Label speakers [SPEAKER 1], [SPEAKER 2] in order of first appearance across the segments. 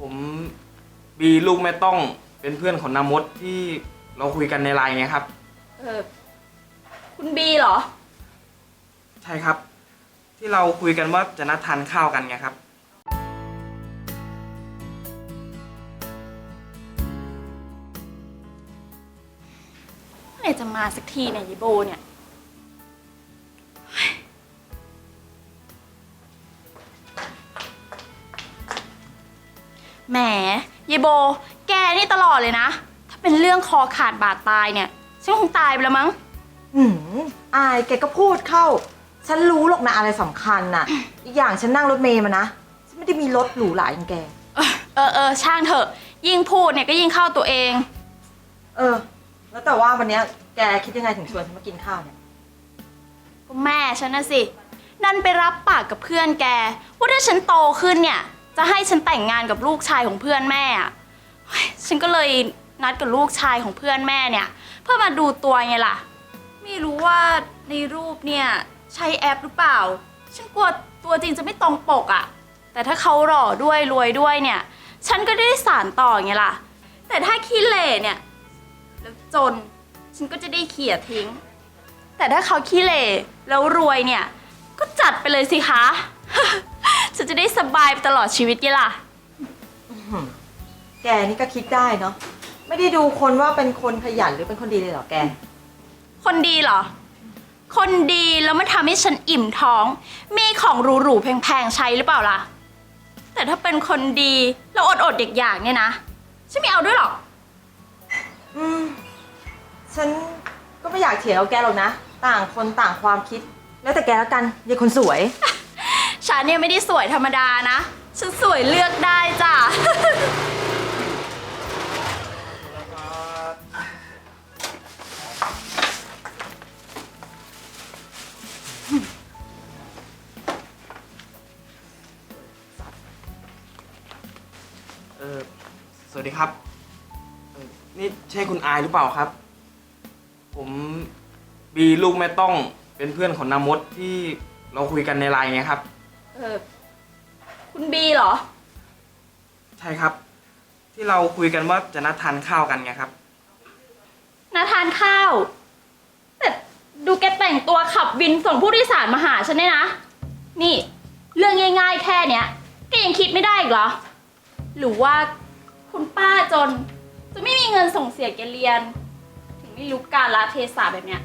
[SPEAKER 1] ผมบีลูกแม่ต้องเป็นเพื่อนของนามดที่เราคุยกันในไลน์ไงครับ
[SPEAKER 2] เออ คุณบีเหรอ
[SPEAKER 1] ใช่ครับ ที่เราคุยกันว่าจะนัดทานข้าวกันไงครับ
[SPEAKER 2] เมื่อไหร่จะมาสักทีเนี่ยยีโบเนี่ย แหมยีโบ แกนี่ตลอดเลยนะ ถ้าเป็นเรื่องคอขาดบาดตายเนี่ย ฉันคงตายไปแล้วมั้ง
[SPEAKER 3] หืมอายแกก็พูดเข้า ฉันรู้หรอกนะอะไรสำคัญน่ะ อีกอย่างฉันนั่งรถเมย์มานะ ฉันไม่ได้มีรถหรูหราอย่างแก
[SPEAKER 2] เออเออเออช่างเถอะ ยิ่งพูดเนี่ยก็ยิ่งเข้าตัวเอง
[SPEAKER 3] เออ แล้วแต่ว่าวันเนี้ยแกคิดยังไงถึงชวนฉันมากินข้าวเนี่ย
[SPEAKER 2] ก็แม่ฉันนะสิดันไปรับปากกับเพื่อนแก ว่าถ้าฉันโตขึ้นเนี่ย จะให้ฉันแต่งงานกับลูกชายของเพื่อนแม่อะเฮ้ยฉันก็เลยนัดกับลูกชายของเพื่อนแม่เนี่ย เพื่อมาดูตัวไงล่ะ ไม่รู้ว่าในรูปเนี่ยใช้แอปหรือเปล่า ฉันกลัวตัวจริงจะไม่ตรงปกอะ่ะ แต่ถ้าเขาหล่อด้วยรวยด้วยเนี่ย ฉันก็ได้สารต่อไงล่ะ แต่ถ้าขี้เหร่เนี่ย แล้วจนฉันก็จะได้เขี่ยทิ้ง แต่ถ้าเขาขี้เหร่แล้วรวยเนี่ย ก็จัดไปเลยสิคะ ฉันจะได้สบายไปตลอดชีวิตไงล่ะ
[SPEAKER 3] แกนี่ก็คิดได้เนาะ ไม่ได้ดูคนว่าเป็นคนขยันหรือเป็นคนดีเลยเหรอแก
[SPEAKER 2] คนดีเหรอ คนดีแล้วมันทำให้ฉันอิ่มท้อง มีของหรูๆแพงๆใช้หรือเปล่าล่ะ แต่ถ้าเป็นคนดีแล้วอดๆอยากๆเนี่ยนะ ฉันไม่เอาด้วยหรอก
[SPEAKER 3] อืม ฉันก็ไม่อยากเถียงกับแกหรอกนะ ต่างคนต่างความคิด แล้วแต่แกแล้วกันยายคนสวย
[SPEAKER 2] ฉันเนี่ยไม่ได้สวยธรรมดานะ ฉันสวยเลือกได้จ้ะ
[SPEAKER 1] เออสวัสดีครับเออนี่ใช่คุณอายหรือเปล่าครับ ผมบีลูกแม่ต้องเป็นเพื่อนของนามดที่เราคุยกันในไลน์ไงครับ
[SPEAKER 2] ออคุณบีเหรอ
[SPEAKER 1] ใช่ครับ ที่เราคุยกันว่าจะนัดทานข้าวกันไงครับ
[SPEAKER 2] นาทานข้าว แต่ดูแกแต่งตัวขับวินส่งผู้โดยสารมาหาฉันเนี่ยนะ นี่ เรื่องง่ายๆแค่เนี้ยแกยังคิดไม่ได้อีกเหรอ หรือว่าคุณป้าจน จะไม่มีเงินส่งเสียแกเรียน ถึงไม่รู้การละเทศะแบบเนี้ย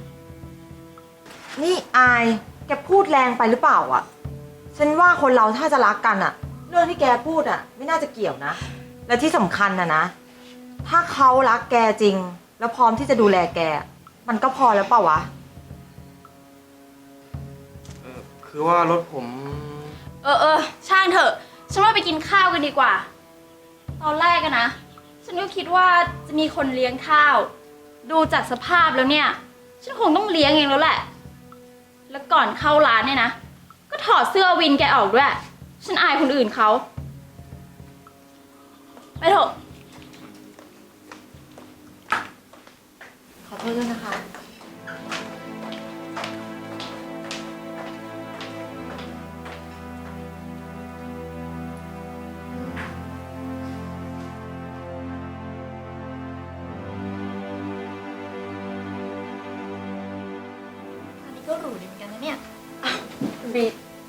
[SPEAKER 3] นี่อาย แกพูดแรงไปหรือเปล่าอะ ฉันว่าคนเราถ้าจะรักกันอะเรื่องที่แกพูดอะไม่น่าจะเกี่ยวนะ และที่สำคัญนะนะ ถ้าเขารักแกจริง แล้วพร้อมที่จะดูแลแก มันก็พอแล้วเปล่าวะ
[SPEAKER 1] เออคือว่ารถผม
[SPEAKER 2] เออเออช่างเถอะ ฉันว่าไปกินข้าวกันดีกว่า ตอนแรกอะนะ ฉันก็คิดว่าจะมีคนเลี้ยงข้าว ดูจากสภาพแล้วเนี่ย ฉันคงต้องเลี้ยงเองแล้วแหละ แล้วก่อนเข้าร้านเนี่ยนะ ก็ถอดเสื้อวินแกออกด้วย ฉันอายคนอื่นเขา ไปเถอะ
[SPEAKER 3] ขอโทษด้วยนะคะ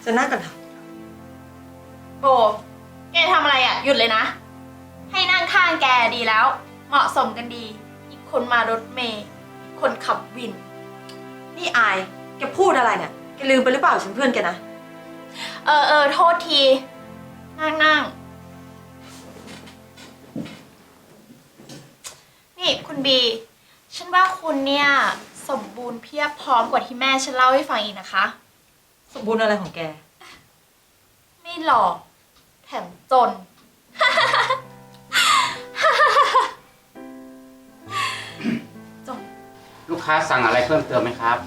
[SPEAKER 3] จะนั่งกันค่ะ
[SPEAKER 2] โบแกทำอะไรอะ่ะ หยุดเลยนะ ให้นั่งข้างแกดีแล้ว เหมาะสมกันดี อีกคนมารถเมย์อีกคนขับวิน
[SPEAKER 3] นี่อายแกพูดอะไรเนี่ยแกลืมไปหรือเปล่าฉันเพื่อนแกนะ
[SPEAKER 2] เออเออโทษที นั่งนั่งนี่คุณบี ฉันว่าคุณเนี่ย สมบูรณ์เพียบพร้อมกว่าที่แม่ฉันเล่าให้ฟังอีกนะคะ
[SPEAKER 3] สมบูรณ์อะไรของแก
[SPEAKER 2] ไม่หล่อแถมจนจน
[SPEAKER 4] ลูกค้าสั่งอะไรเพิ่มเติมไหมครับ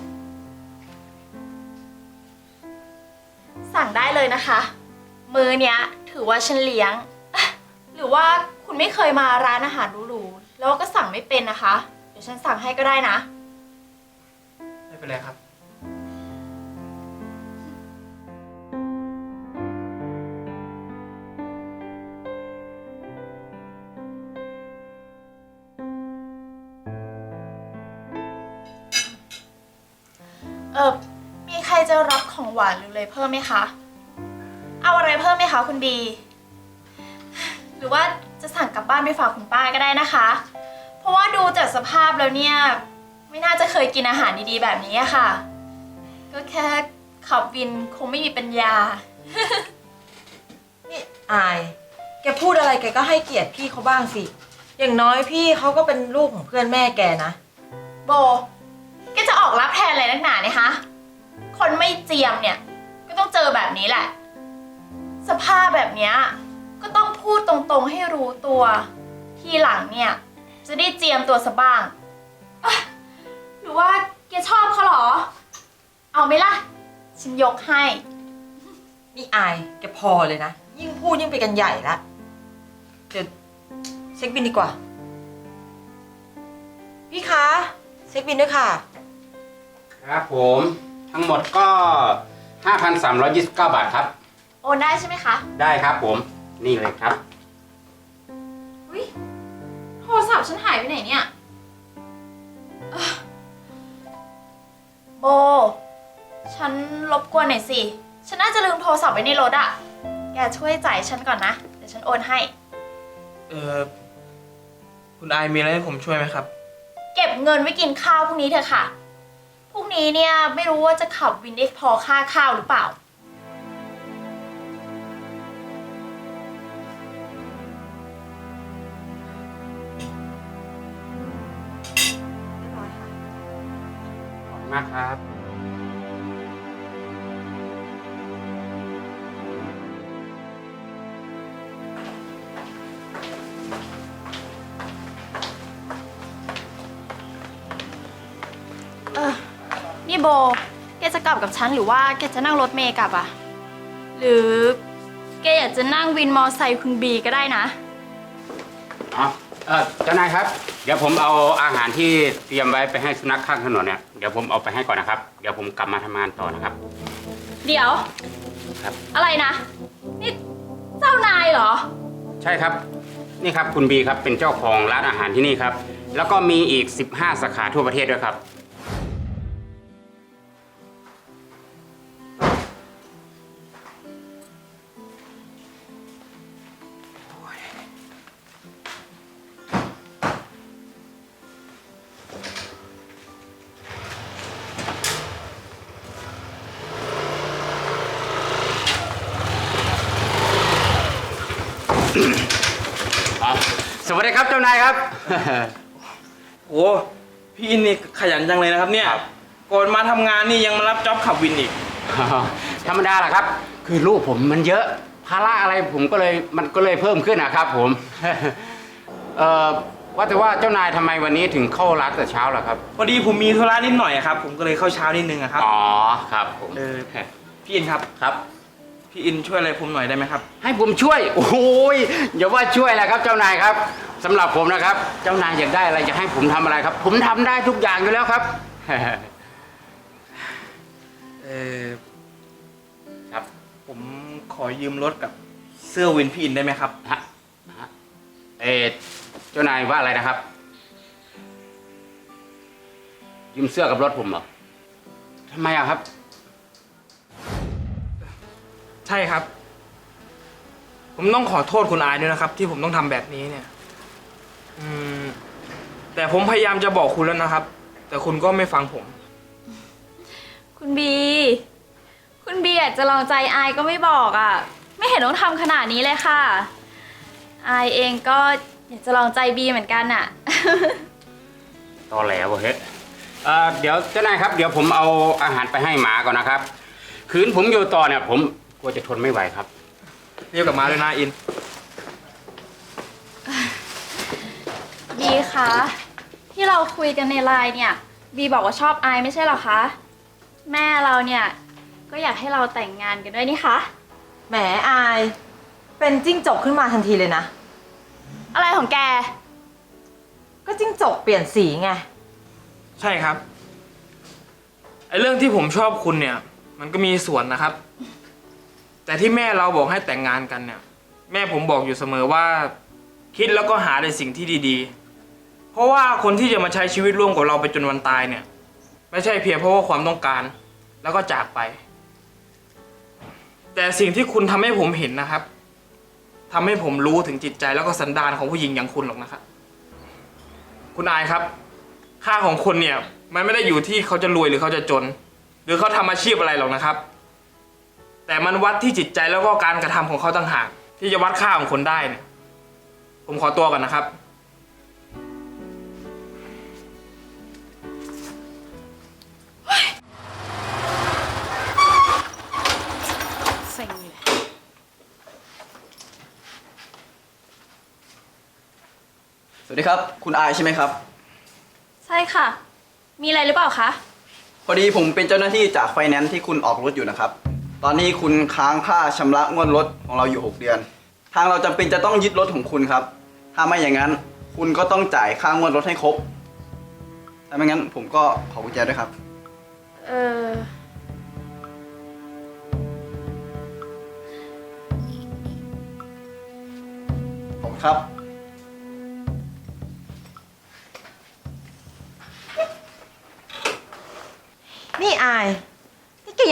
[SPEAKER 2] สั่งได้เลยนะคะ มือเนี้ยถือว่าฉันเลี้ยง หรือว่าคุณไม่เคยมาร้านอาหารหรูๆแล้วก็สั่งไม่เป็นนะคะ เดี๋ยวฉันสั่งให้ก็ได้นะ
[SPEAKER 1] ไม่เป็นไรครับ
[SPEAKER 2] หวานหรืออะไรเพิ่มไหมคะ เอาอะไรเพิ่มไหมคะคุณบี หรือว่าจะสั่งกลับบ้านไปฝากคุณป้าก็ได้นะคะ เพราะว่าดูจากสภาพแล้วเนี่ย ไม่น่าจะเคยกินอาหารดีๆแบบนี้อะค่ะ ก็แค่ขับวินคงไม่มีปัญญา
[SPEAKER 3] นี่อาย แกพูดอะไรแกก็ให้เกียรติพี่เขาบ้างสิ อย่างน้อยพี่เขาก็เป็นลูกของเพื่อนแม่แกนะ
[SPEAKER 2] โบแกจะออกรับแทนอะไรนักหนาเนี่ยฮะ คนไม่เจียมเนี่ย ก็ต้องเจอแบบนี้แหละ สภาพแบบเนี้ยก็ต้องพูดตรงๆให้รู้ตัว ทีหลังเนี่ย จะได้เจียมตัวซะบ้างอะหรือว่าแกชอบเขาเหรอ เอาไหมล่ะ ฉันยกให้
[SPEAKER 3] นี่อายแกพอเลยนะ ยิ่งพูดยิ่งไปกันใหญ่ละเดี๋ยวเช็คบินดีกว่า พี่คะ เช็คบินด้วยค่ะ
[SPEAKER 4] ครับผม ทั้งหมดก็ 5,329 บาทครับ
[SPEAKER 2] โอนได้ใช่ไหมคะ
[SPEAKER 4] ได้ครับผมนี่เลยครับ
[SPEAKER 2] อุ๊ยโทรศัพท์ฉันหายไปไหนเนี่ยเอ้อโบ ฉันรบกวนหน่อยสิ ฉันน่าจะลืมโทรศัพท์ไว้ในรถอะแกช่วยจ่ายฉันก่อนนะ เดี๋ยวฉันโอนให้
[SPEAKER 1] เออคุณอายมีอะไรให้ผมช่วยไหมครับ
[SPEAKER 2] เก็บเงินไว้กินข้าวพรุ่งนี้เถอะค่ะ พรุ่งนี้เนี่ยไม่รู้ว่าจะขับวินได้พอค่าข้าวหรือเปล่า
[SPEAKER 4] ขอบคุณมากครับ
[SPEAKER 2] นี่โบ แกจะกลับกับฉันหรือว่าแกจะนั่งรถเมย์กลับอะหรือแกอยากจะนั่งวินมอไซค์คุณบีก็ได้นะ
[SPEAKER 4] อ๋อเออเจ้านายครับ เดี๋ยวผมเอาอาหารที่เตรียมไว้ไปให้สุนัขข้างถนนเนี่ย เดี๋ยวผมเอาไปให้ก่อนนะครับ เดี๋ยวผมกลับมาทำงานต่อนะครับ
[SPEAKER 2] เดี๋ยว
[SPEAKER 4] ครับ
[SPEAKER 2] อะไรนะ นี่เจ้านายเหรอ
[SPEAKER 4] ใช่ครับ นี่ครับคุณบีครับเป็นเจ้าของร้านอาหารที่นี่ครับ แล้วก็มีอีก 15 สาขาทั่วประเทศด้วยครับ วัสดีครับเจ้านายครับ
[SPEAKER 1] โอ้พี่อินนี่ขยันจังเลยนะครับ เนี่ย
[SPEAKER 4] ครับ
[SPEAKER 1] ก่อนมาทำงานนี่ยังมารับจ็อบขับวินอีก
[SPEAKER 4] ธรรมดาแหละครับ คือลูกผมมันเยอะภาระอะไรผมก็เลยมันก็เลยเพิ่มขึ้นนะครับ ผม เอ่อว่าแต่ว่าเจ้านายทำไมวันนี้ถึงเข้าร้านแต่เช้าล่ะครับ
[SPEAKER 1] พอดีผมมีธุระนิดหน่อยอะครับ ผมก็เลยเข้าเช้านิดนึงอะครับ
[SPEAKER 4] อ๋อครับผม
[SPEAKER 1] เออ พี่อินครับ
[SPEAKER 4] ครับ
[SPEAKER 1] พี่อินช่วยอะไรผมหน่อยได้ไหมครับ
[SPEAKER 4] ให้ผมช่วย โอ้ยอย่าว่าช่วยแหละครับ เจ้านายครับ สำหรับผมนะครับ เจ้านายอยากได้อะไรจะให้ผมทำอะไรครับ ผมทำได้ทุกอย่างอยู่แล้วครับ
[SPEAKER 1] เออ
[SPEAKER 4] ครับ
[SPEAKER 1] ผมขอยืมรถกับเสื้อวินพี่อินได้ไหมครับ
[SPEAKER 4] ฮะฮะเออเจ้านายว่าอะไรนะครับ ยืมเสื้อกับรถผมเหรอทำไมอะครับ
[SPEAKER 1] ใช่ครับ ผมต้องขอโทษคุณอายด้วยนะครับ ที่ผมต้องทำแบบนี้เนี่ย อืม แต่ผมพยายามจะบอกคุณแล้วนะครับ แต่คุณก็ไม่ฟังผม
[SPEAKER 2] คุณบี คุณบีอยากจะลองใจอายก็ไม่บอกอะ่ะ ไม่เห็นต้องทำขนาดนี้เลยค่ะ อายเองก็อยากจะลองใจบีเหมือนกันอะ
[SPEAKER 4] ตอแหลวะเฮ้ยเอ่อเดี๋ยวเจ้านายครับ เดี๋ยวผมเอาอาหารไปให้หมาก่อนนะครับ คืนผมอยู่ต่อเนี่ย ผมกลัวจะทนไม่ไหวครับ
[SPEAKER 1] เรียกกลับมาด้วยนะอิน
[SPEAKER 2] บีคะ ที่เราคุยกันในไลน์เนี่ย บีบอกว่าชอบอายไม่ใช่เหรอคะ แม่เราเนี่ย ก็อยากให้เราแต่งงานกันด้วยนี่คะ
[SPEAKER 3] แหมอาย เป็นจิ้งจกขึ้นมาทันทีเลยนะ
[SPEAKER 2] อะไรของแก
[SPEAKER 3] ก็จิ้งจกเปลี่ยนสีไง
[SPEAKER 1] ใช่ครับไอ้เรื่องที่ผมชอบคุณเนี่ย มันก็มีส่วนนะครับ แต่ที่แม่เราบอกให้แต่งงานกันเนี่ย แม่ผมบอกอยู่เสมอว่า คิดแล้วก็หาแต่สิ่งที่ดีๆ เพราะว่าคนที่จะมาใช้ชีวิตร่วมกับเราไปจนวันตายเนี่ย ไม่ใช่เพียงเพราะว่าความต้องการ แล้วก็จากไป แต่สิ่งที่คุณทำให้ผมเห็นนะครับทำให้ผมรู้ถึงจิตใจแล้วก็สันดานของผู้หญิงอย่างคุณหรอกนะครับ คุณอายครับ ค่าของคนเนี่ย มันไม่ได้อยู่ที่เขาจะรวยหรือเขาจะจน หรือเขาทำอาชีพอะไรหรอกนะครับ แต่มันวัดที่จิตใจแล้วก็การกระทำของเขาต่างหาก ที่จะวัดค่าของคนได้เนี่ยผมขอตัวก่อนนะครับ
[SPEAKER 5] วัสดีครับ คุณอายใช่ไหมครับ
[SPEAKER 2] ใช่ค่ะ มีอะไรหรือเปล่าคะ
[SPEAKER 5] พอดีผมเป็นเจ้าหน้าที่จากไฟแนนซ์ที่คุณออกรถอยู่นะครับ ตอนนี้คุณค้างค่าชำระงวดรถของเราอยู่ 6 เดือน ทางเราจำเป็นจะต้องยึดรถของคุณครับ ถ้าไม่อย่างนั้น คุณก็ต้องจ่ายค่างวดรถให้ครบ ถ้าไม่งั้นผมก็ขอกุญแจด้วยครับ
[SPEAKER 2] เออ
[SPEAKER 5] ขอบคุณครับ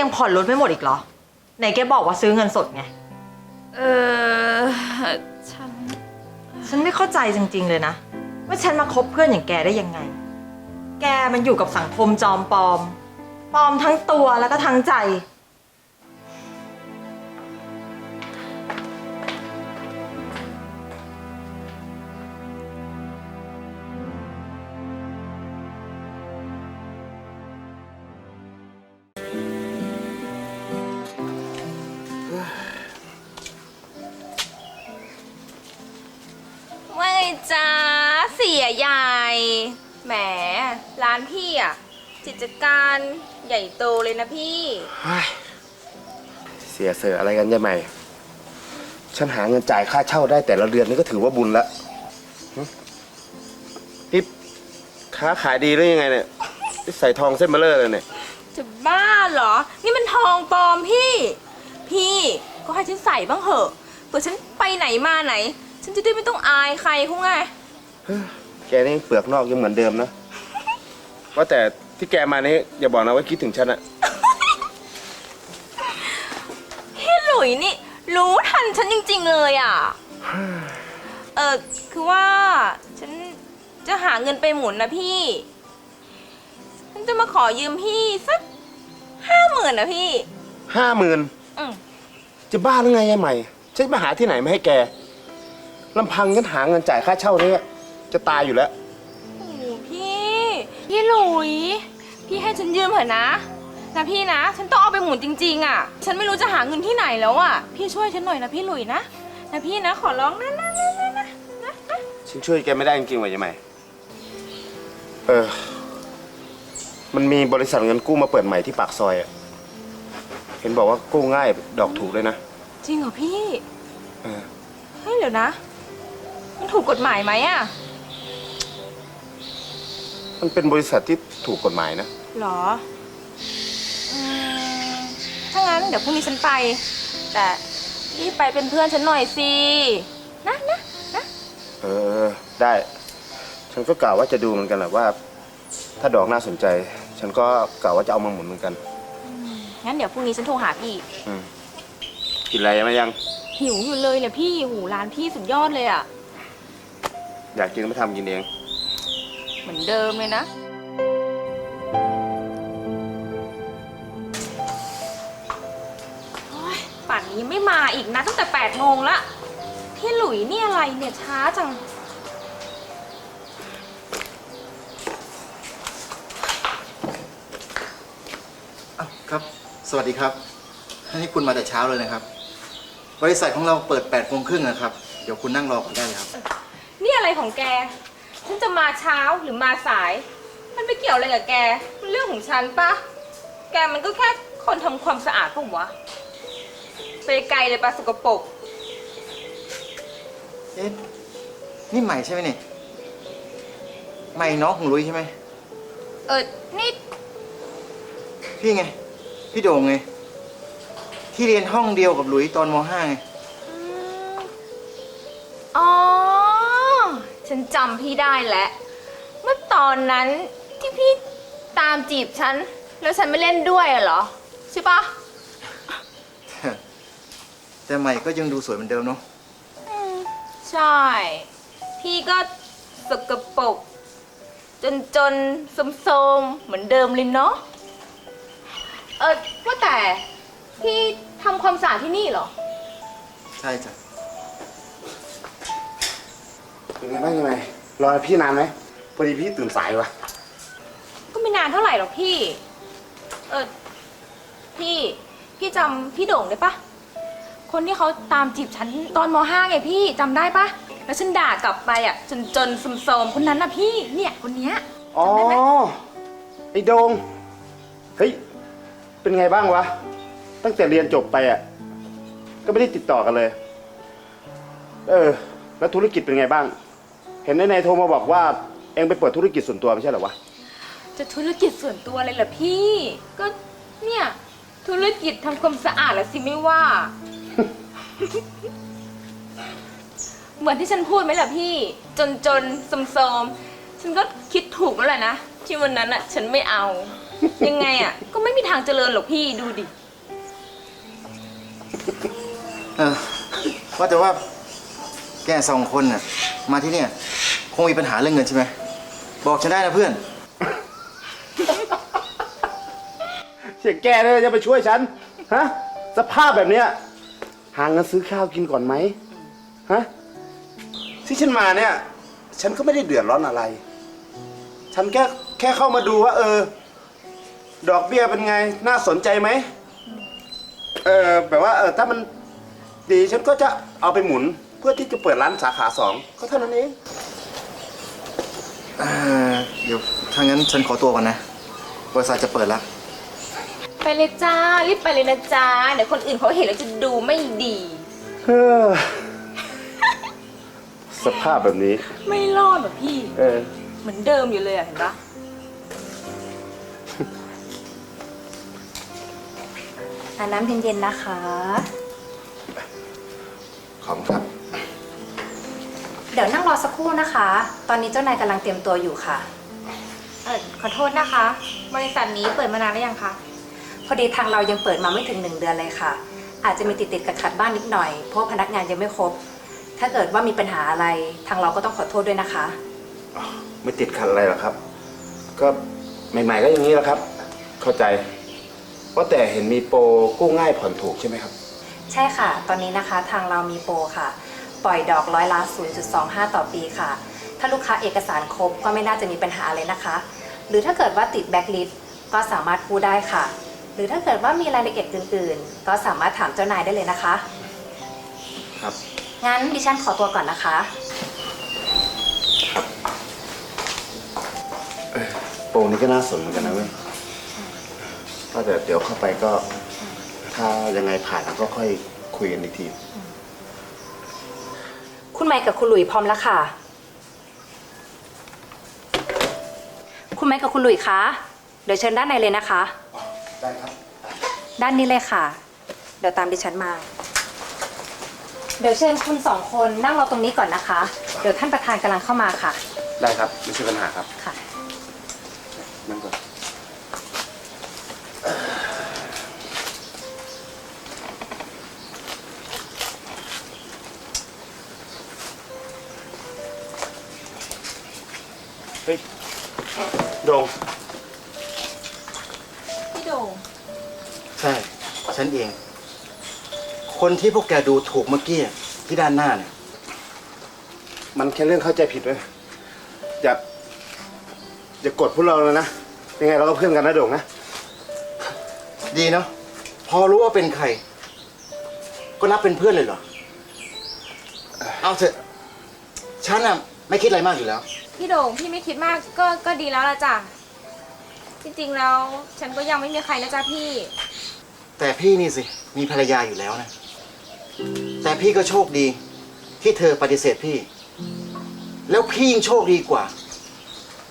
[SPEAKER 3] ยังผ่อนรถไม่หมดอีกเหรอ ไหนแกบอกว่าซื้อเงินสดไง
[SPEAKER 2] เออฉัน
[SPEAKER 3] ฉันไม่เข้าใจจริง ๆ เลยนะ ว่าฉันมาคบเพื่อนอย่างแกได้ยังไง แกมันอยู่กับสังคมจอมปลอม ปลอมทั้งตัวแล้วก็ทั้งใจ
[SPEAKER 6] สียใหญ่แหมร้านพี่อะกิจการใหญ่โตเลยนะพี่
[SPEAKER 7] เฮ้ยเสียเสืออะไรกันยายใหม่ ฉันหาเงินจ่ายค่าเช่าได้แต่ละเดือนนี่ก็ถือว่าบุญละหึนี่ค้าขายดีหรือยังไงเนี่ยนี่ใส่ทองเส้นเบลเลอร์เลยเนี่ย
[SPEAKER 6] จะบ้าเหรอ นี่มันทองปลอมพี่ พี่ก็ให้ฉันใส่บ้างเหอะเผื่อฉันไปไหนมาไหน ฉันจะได้ไม่ต้องอายใครเขาไง
[SPEAKER 7] แกนี่เปลือกนอกยังเหมือนเดิมนะ ว่าแต่ที่แกมานี่อย่าบอกนะว่าคิดถึงฉันอะ
[SPEAKER 6] พี่หลุยนี่ รู้ทันฉันจริง ๆ เลยอะ เออคือว่า ฉันจะหาเงินไปหมุนนะพี่ ฉันจะมาขอยืมพี่สักห้าหมื่นนะพี่
[SPEAKER 7] ห้าหมื่น
[SPEAKER 6] อืม
[SPEAKER 7] จะบ้าหรือไงยายใหม่ ฉันมาหาที่ไหนมาให้แกลำพังฉันหาเงินจ่ายค่าเช่าเนี่ย จะตายอยู่แล้ว
[SPEAKER 6] โอ้โหพี่ พี่หลุย พี่ให้ฉันยืมเถอะนะ นะพี่นะ ฉันต้องเอาไปหมุนจริงๆอะ ฉันไม่รู้จะหาเงินที่ไหนแล้วอะ พี่ช่วยฉันหน่อยนะพี่หลุยนะ นะพี่นะขอร้องนะนะนะนะนะนะนะ
[SPEAKER 7] ฉันช่วยแกไม่ได้จริงๆว่ะยายใหม่ เออ มันมีบริษัทเงินกู้มาเปิดใหม่ที่ปากซอยอะเห็นบอกว่ากู้ง่ายดอกถูกเลยนะ
[SPEAKER 6] จริงเหรอพี่
[SPEAKER 7] เออ
[SPEAKER 6] เฮ้ยเดี๋ยวนะ มันถูกกฎหมายไหมอะ
[SPEAKER 7] มันเป็นบริษัทที่ถูกกฎหมายนะ
[SPEAKER 6] หรออืมถ้างั้นเดี๋ยวพรุ่งนี้ฉันไป แต่รีบไปเป็นเพื่อนฉันหน่อยสิ นะนะนะ
[SPEAKER 7] เออ ได้ ฉันก็กล่าวว่าจะดูเหมือนกันแหละว่า ถ้าดอกน่าสนใจ ฉันก็กล่าวว่าจะเอามาหมุนเหมือนกัน
[SPEAKER 6] งั้นเดี๋ยวพรุ่งนี้ฉันโทรหาพี่
[SPEAKER 7] อืมกินอะไรมายัง
[SPEAKER 6] หิวอยู่เลยเนี่ยพี่ หูร้านพี่สุดยอดเลยอะ่ะ
[SPEAKER 7] อยากกินก็ไปทำกินเอง
[SPEAKER 6] เห มือนเดิมเลยนะ โอ๊ยป่านนี้ไม่มาอีกนะตั้งแต่8ปดโมงละ พี่หลุยนี่อะไรเนี่ยช้าจัง
[SPEAKER 8] อ้าวครับ สวัสดีครับ ให้คุณมาแต่เช้าเลยนะครับ บริษัทของเราเปิด8ปดโมงครึ่งนะครับ เดี๋ยวคุณนั่งรอก่อนได้เลยครับ
[SPEAKER 6] นี่อะไรของแก ฉันจะมาเช้าหรือมาสาย มันไม่เกี่ยวอะไรกับแก มันเรื่องของฉันปะแกมันก็แค่คนทำความสะอาดปะวะไปไกลเลยปะสกปรก
[SPEAKER 8] เอ๊ะนี่ใหม่ใช่ไหมเนี่ยใหม่น้องของลุยใช่ไหม
[SPEAKER 6] เออนี่
[SPEAKER 8] พี่ไง พี่โด่งไงที่เรียนห้องเดียวกับลุยตอนม .5 ไง
[SPEAKER 6] ฉันจำพี่ได้แล้วเมื่อตอนนั้นที่พี่ตามจีบฉัน แล้วฉันไม่เล่นด้วยอะเหรอ
[SPEAKER 2] ใช่ปะ
[SPEAKER 8] แต่ใหม่ก็ยังดูสวยเหมือนเดิมเนาะ
[SPEAKER 6] ใช่ พี่ก็สกปรกจนจนๆโสมๆเหมือนเดิมเลยเนาะเออว่าแต่พี่ทำความสะอาดที่นี่เหรอ
[SPEAKER 8] ใช่จ้ะ
[SPEAKER 7] เป็นไงบ้างยังไงรอพี่นานไหมพอดีพี่ตื่นสายวะ
[SPEAKER 6] ก็ไม่นานเท่าไหร่หรอกพี่ เออพี่ พี่จำพี่โด่งได้ปะ คนที่เขาตามจีบฉันตอนมห้าไงพี่จำได้ปะ แล้วฉันด่ากลับไปอะ จนจนๆโสมๆคนนั้นนะพี่ เนี่ยคนเนี้ย
[SPEAKER 7] อ๋อ
[SPEAKER 6] จำได้ไหม
[SPEAKER 7] ไอ้โดงเฮ้ยเป็นไงบ้างวะตั้งแต่เรียนจบไปอะก็ไม่ได้ติดต่อกันเลย เออ แล้วธุรกิจเป็นไงบ้าง เห็นในในโทรมาบอกว่า เองไปเปิดธุรกิจส่วนตัวไม่ใช่เหรอวะ
[SPEAKER 6] จะธุรกิจส่วนตัวอะไรล่ะพี่ ก็เนี่ยธุรกิจทำความสะอาดแหละสิไม่ว่า เหมือนที่ฉันพูดไหมล่ะพี่ จนจนๆโสมๆฉันก็คิดถูกแล้วแหละนะ ที่วันนั้นอะฉันไม่เอา ยังไงอะก็ไม่มีทางเจริญหรอกพี่ดูดิ
[SPEAKER 8] เออว่าแต่ว่าแกสองคนน่ะ มาที่เนี่ยคงมีปัญหาเรื่องเงินใช่ไหมบอกฉันได้นะเพื่อน
[SPEAKER 7] เสียแกเลยจะไปช่วยฉัน ฮะ สภาพแบบเนี้ย หาเงินซื้อข้าวกินก่อนไหมฮะ ที่ฉันมาเนี่ย ฉันก็ไม่ได้เดือดร้อนอะไร ฉันแค่แค่เข้ามาดูว่า เออ ดอกเบี้ยเป็นไง น่าสนใจไหม เออแบบว่า เออถ้ามันดีฉันก็จะเอาไปหมุน เพื่อที่จะเปิดร้านสาขาสองก็เท่านั้นเอง
[SPEAKER 8] เออเดี๋ยวถ้างั้นฉันขอตัวก่อนนะ บริษัทจะเปิดแล้ว
[SPEAKER 6] ไปเลยจ้า รีบไปเลยนะจ้า เดี๋ยวคนอื่นเขาเห็นแล้วจะดูไม่ดี
[SPEAKER 7] เออสภาพแบบนี้
[SPEAKER 6] ไม่รอดหรอกพี่
[SPEAKER 7] เออ
[SPEAKER 6] เหมือนเดิมอยู่เลยอะเห็นปะ
[SPEAKER 9] อาน้ำเย็นๆนะคะ
[SPEAKER 7] ขอบคุณครับ
[SPEAKER 9] เดี๋ยวนั่งรอสักครู่นะคะ ตอนนี้เจ้านายกำลังเตรียมตัวอยู่ค่ะ
[SPEAKER 6] เออขอโทษนะคะ บริษัทนี้เปิดมานานหรือยังคะ
[SPEAKER 9] พอดีทางเรายังเปิดมาไม่ถึงหนึ่งเดือนเลยค่ะ อาจจะมีติดติดๆขัดๆบ้างนิดหน่อย เพราะพนักงานยังไม่ครบ ถ้าเกิดว่ามีปัญหาอะไร ทางเราก็ต้องขอโทษด้วยนะคะ
[SPEAKER 7] ไม่ติดขัดอะไรหรอกครับ ก็ใหม่ๆก็อย่างนี้แหละครับ เข้าใจ ว่าแต่เห็นมีโปรกู้ง่ายผ่อนถูกใช่ไหมครับ
[SPEAKER 9] ใช่ค่ะ ตอนนี้นะคะทางเรามีโปรค่ะ ปล่อยดอกร้อยละ 0.25 ต่อปีค่ะ ถ้าลูกค้าเอกสารครบก็ไม่น่าจะมีปัญหาเลยนะคะ หรือถ้าเกิดว่าติดแบ็กลิสก็สามารถกู้ได้ค่ะ หรือถ้าเกิดว่ามีรายละเอียดอื่น ๆ ก็สามารถถามเจ้านายได้เลยนะคะ
[SPEAKER 7] ครับ
[SPEAKER 9] งั้นดิฉันขอตัวก่อนนะคะ
[SPEAKER 7] โปรนี้ก็น่าสนเหมือนกันนะเว้ยก็แต่เดี๋ยวเข้าไปก็ ถ้ายังไงผ่านก็ค่อยคุยกันอีกที
[SPEAKER 9] คุณไมค์กับคุณหลุยพร้อมแล้วค่ะ คุณไมค์กับคุณหลุยคะ เดี๋ยวเชิญด้านในเลยนะคะ
[SPEAKER 7] ได้ครับ
[SPEAKER 9] ด้านนี้เลยค่ะ เดี๋ยวตามดิฉันมา เดี๋ยวเชิญคุณสองคนนั่งรอตรงนี้ก่อนนะคะ เดี๋ยวท่านประธานกำลังเข้ามาค่ะ
[SPEAKER 7] ได้ครับ ไม่ใช่ปัญหาครับ
[SPEAKER 9] ค่ะ
[SPEAKER 7] ดง
[SPEAKER 6] พี่โด่ง
[SPEAKER 8] ใช่ ฉันเอง คนที่พวกแกดูถูกเมื่อกี้ที่ด้านหน้าเนี่ย
[SPEAKER 7] มันแค่เรื่องเข้าใจผิดเลยอย่าอย่ากดพวกเราเลยนะ ยังไงเราก็เพื่อนกันนะโด่งนะ
[SPEAKER 8] ดีเนาะพอรู้ว่าเป็นใคร ก็นับเป็นเพื่อนเลยเหรอ เอาเถอะฉันอะ ไม่คิดอะไรมากอยู่แล้ว
[SPEAKER 6] พี่โด่งพี่ไม่คิดมากก็ก็ดีแล้วละจ้ะจริงๆแล้วฉันก็ยังไม่มีใครนะจ๊ะพี่
[SPEAKER 8] แต่พี่นี่สิมีภรรยาอยู่แล้วนะ แต่พี่ก็โชคดีที่เธอปฏิเสธพี่ แล้วพี่ยิ่งโชคดีกว่า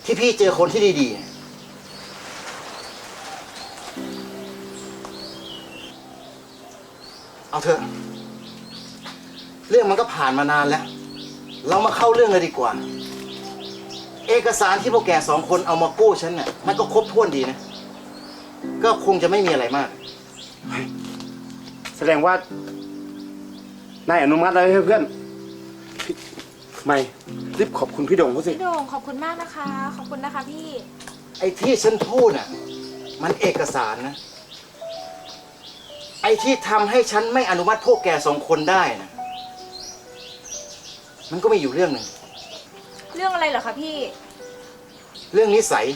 [SPEAKER 8] ที่พี่เจอคนที่ดีๆ เอาเถอะ เรื่องมันก็ผ่านมานานแล้ว เรามาเข้าเรื่องเลยดีกว่า เอกสารที่พวกแกสองคนเอามากู้ฉันน่ะมันก็ครบถ้วนดีนะ ก็คงจะไม่มีอะไรมาก
[SPEAKER 7] แสดงว่านายอนุมัติแล้วใช่ไหมเพื่อนพี่ไม่รีบขอบคุณพี่โด่งเขาสิ
[SPEAKER 6] พี่โด่งขอบคุณมากนะคะ ขอบคุณนะคะพี่
[SPEAKER 8] ไอ้ที่ฉันพูดน่ะ มันเอกสารนะ ไอ้ที่ทำให้ฉันไม่อนุมัติพวกแกสองคนได้นะ มันก็มีอยู่เรื่องหนึ่ง
[SPEAKER 6] เรื่องอะไรเหรอคะพี่
[SPEAKER 8] เรื่องนิสัย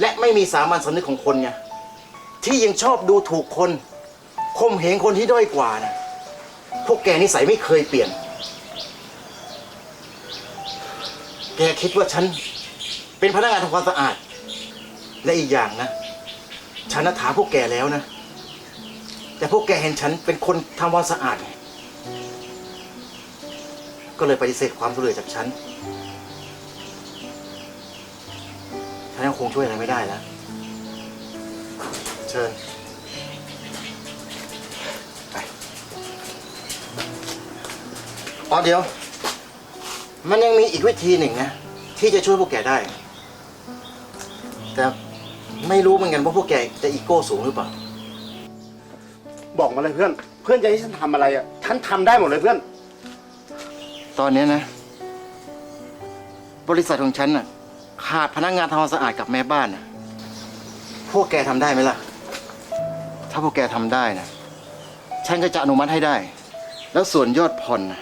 [SPEAKER 8] และไม่มีสามัญสำนึกของคนไงที่ยังชอบดูถูกคนคมเหงคนที่ด้อยกว่านะพวกแกนิสัยไม่เคยเปลี่ยน แกคิดว่าฉันเป็นพนักงานทำความสะอาด และอีกอย่างนะ ฉันน่ะถามพวกแกแล้วนะ แต่พวกแกเห็นฉันเป็นคนทำความสะอาดไง ก็เลยปฏิเสธความช่วยเหลือจากฉัน ฉันยังคงช่วยอะไรไม่ได้แล้ว เชิญ ไปอ๋อเดี๋ยว มันยังมีอีกวิธีหนึ่งนะ ที่จะช่วยพวกแกได้ แต่ไม่รู้เหมือนกันว่าพวกแกจะอีโก้สูงหรือเปล่า
[SPEAKER 7] บอกมาเลยเพื่อน เพื่อนจะให้ฉันทำอะไรอะ ฉันทำได้หมดเลยเพื่อน
[SPEAKER 8] ตอนนี้นะ บริษัทของฉันน่ะขาดพนักงานทำความสะอาดกับแม่บ้านน่ะพวกแกทำได้ไหมล่ะ ถ้าพวกแกทำได้นะฉันก็จะอนุมัติให้ได้ แล้วส่วนยอดผ่อนน่ะ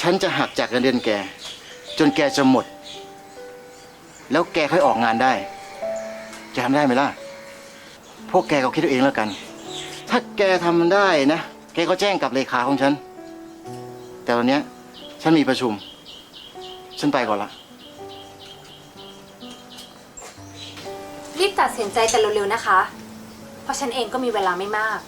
[SPEAKER 8] ฉันจะหักจากเงินเดือนแก จนแกจะหมด แล้วแกค่อยออกงานได้ จะทำได้ไหมล่ะ พวกแกก็คิดเอาเองแล้วกัน ถ้าแกทำได้นะ แกก็แจ้งกับเลขาของฉัน แต่ตอนเนี้ยฉันมีประชุม ฉันไปก่อนละ
[SPEAKER 9] รีบตัดสินใจแต่เร็วๆนะคะ เพราะฉันเองก็มีเวลาไม่มาก